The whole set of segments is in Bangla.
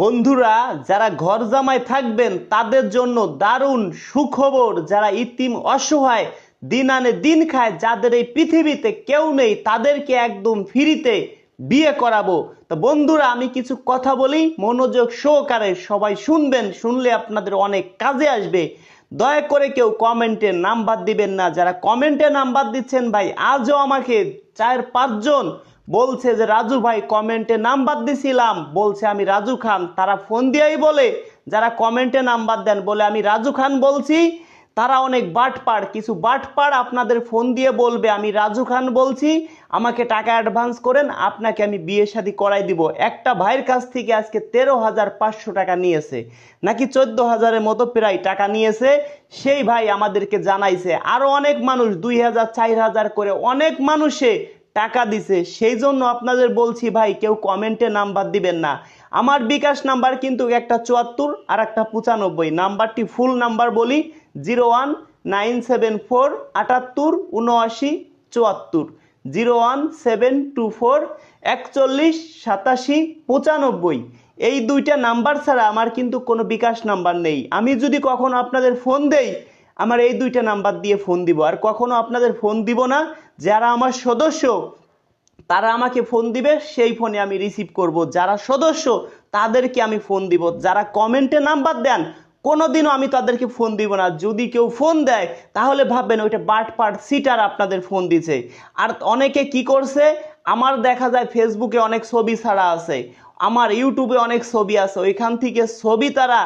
বন্ধুরা, যারা ঘর জামায় থাকবেন, তাদের জন্য দারুণ সুখবর। যারা ইতিম অসহায়, দিন আনে দিন খায়, যাদের এই পৃথিবীতে কেউ নেই, তাদেরকে একদম ফ্রিতে বিয়ে করাবো। তো বন্ধুরা, আমি কিছু কথা বলি, মনোযোগ সহকারে সবাই শুনবেন, শুনলে আপনাদের অনেক কাজে আসবে। দয়া করে কেউ কমেন্টে নাম্বার দিবেন না। যারা কমেন্টে নাম্বার দিচ্ছেন ভাই, আজও আমাকে চার পাঁচজন বলছে যে, রাজু ভাই, কমেন্টে নাম্বার দিছিলাম। বলছে, আমি রাজু খান। তারা ফোন দিয়েই বলে, যারা কমেন্টে নাম্বার দেন, বলে, আমি রাজু খান বলছি। তারা অনেক বাটপাড়, কিছু বাটপাড় আপনাদের ফোন দিয়ে বলবে, আমি রাজু খান বলছি, আমাকে টাকা অ্যাডভান্স করেন, আপনাকে আমি বিয়ে শাদী করাই দিব। একটা ভাইয়ের কাছ থেকে আজকে তেরো হাজার পাঁচশো টাকা নিয়েছে, নাকি চোদ্দ হাজারের মতো প্রায় টাকা নিয়েছে, সেই ভাই আমাদেরকে জানাইছে। আরও অনেক মানুষ, দুই হাজার, চার হাজার করে অনেক মানুষে টাকা দিছে। সেই জন্য আপনাদের বলছি, ভাই, কেউ কমেন্টে নাম্বার দিবেন না। আমার বিকাশ নাম্বার কিন্তু একটা চুয়াত্তর আর একটা পঁচানব্বই। নাম্বারটি ফুল নাম্বার বলি, zero one nine seven four আটাত্তর উনআশি চুয়াত্তর। Zero one seven two four একচল্লিশ সাতাশি পঁচানব্বই। এই দুইটা নাম্বার ছাড়া আমার কিন্তু কোনো বিকাশ নাম্বার নেই। আমি যদি কখনো আপনাদের ফোন দেই, আমার এই দুইটা নাম্বার দিয়ে ফোন দিব। আর কখনো আপনাদের ফোন দিব না যারা আমার সদস্য, তারা আমাকে ফোন দিবে, সেই ফোনে আমি রিসিভ করব। যারা সদস্য, তাদেরকে আমি ফোন দিব। যারা কমেন্টে নাম্বার দেন, কোনোদিনও আমি তাদেরকে ফোন দিব না। যদি কেউ ফোন দেয়, তাহলে ভাববেন ওইটা বাট পাট সিটার আপনাদের ফোন দিছে। আর অনেকে কি করছে আমার দেখা যায় ফেসবুকে অনেক ছবি ছাড়া আছে, আমার ইউটিউবে অনেক ছবি আছে, ওইখান থেকে ছবি তারা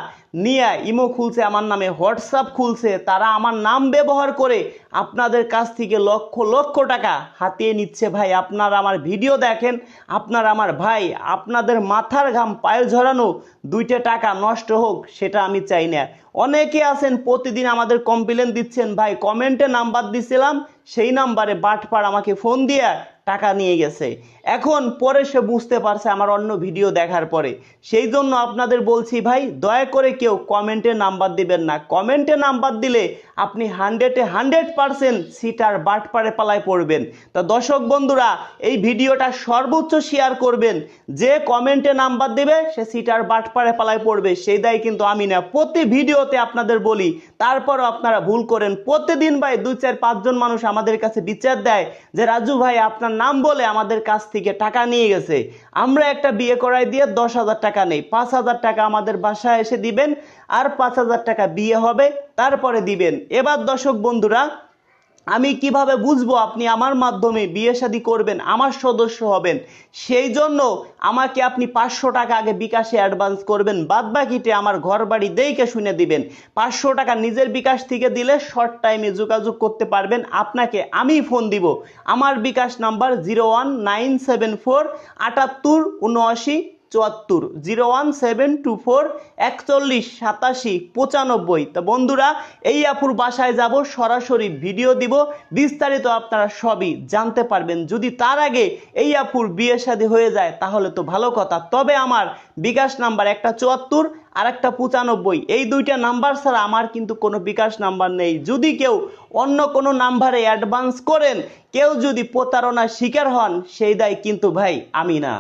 নিয়ে ইমো খুলছে, আমার নামে হোয়াটসঅ্যাপ খুলছে, তারা আমার নাম ব্যবহার করে আপনাদের কাছ থেকে লক্ষ লক্ষ টাকা হাতিয়ে নিচ্ছে। ভাই, আপনারা আমার ভিডিও দেখেন, আপনারা আমার ভাই, আপনাদের মাথার ঘাম পায়ে ঝরানো দুইটা টাকা নষ্ট হোক, সেটা আমি চাই না। অনেকে আছেন, প্রতিদিন আমাদের কমপ্লেন দিচ্ছেন, ভাই কমেন্টে নাম্বার দিছিলাম, সেই নাম্বারে বাটপার আমাকে ফোন দিয়ে টাকা নিয়ে গেছে। এখন পরে সে বুঝতে পারছে আমার অন্য ভিডিও দেখার পরে। সেই জন্য আপনাদের বলছি ভাই, দয়া করে কেউ কমেন্টে নাম্বার দিবেন না। কমেন্টে নাম্বার দিলে আপনি হান্ড্রেডে হান্ড্রেড পারসেন্ট সিটার বাটপারে পালায় পড়বেন। তা দর্শক বন্ধুরা, এই ভিডিওটা সর্বোচ্চ শেয়ার করবেন। যে কমেন্টে নাম্বার দেবে, সে সিটার বাটপারে পালায় পড়বে। সেই দায় কিন্তু আমি না। প্রতি ভিডিওতে আপনাদের বলি, তারপরও আপনারা ভুল করেন। প্রতিদিন ভাই দুই চার পাঁচজন মানুষ আমাদের কাছে বিচার দেয় যে, রাজু ভাই আপনার নাম বলে আমাদের কাছ থেকে টাকা নিয়ে গেছে। আমরা একটা বিয়ে করাই দিয়ে দশ হাজার টাকা নেই। পাঁচ হাজার টাকা আমাদের বাসায় এসে দিবেন, আর পাঁচ হাজার টাকা বিয়ে হবে, তারপরে দিবেন। এবার দর্শক বন্ধুরা আমি কীভাবে বুঝব আপনি আমার মাধ্যমে বিয়ে শাদী করবেন, আমার সদস্য হবেন? সেই জন্য আমাকে আপনি পাঁচশো টাকা আগে বিকাশে অ্যাডভান্স করবেন বাদ বাকিতে আমার ঘর বাড়ি দেখে শুনে দিবেন। পাঁচশো টাকা নিজের বিকাশ থেকে দিলে শর্ট টাইমে যোগাযোগ করতে পারবেন। আপনাকে আমি ফোন দিব। আমার bKash number zero one nine seven four আটাত্তর উনআশি চুয়াত্তর, zero one seven two four, একচল্লিশ, সাতাশি, পঁচানব্বই। তা বন্ধুরা, এই আপুর বাসায় যাব, সরাসরি ভিডিও দিব। বিস্তারিত আপনারা সবই জানতে পারবেন। যদি তার আগে এই আপুর বিয়ে শাদী হয়ে যায়, তাহলে তো ভালো কথা। তবে আমার বিকাশ নাম্বার একটা চুয়াত্তর আর একটা পঁচানব্বই। এই দুইটা নাম্বার ছাড়া আমার কিন্তু কোনো বিকাশ নাম্বার নেই। যদি কেউ অন্য কোনো নাম্বারে অ্যাডভান্স করেন, কেউ যদি প্রতারণার শিকার হন, সেই দায় কিন্তু ভাই আমি না।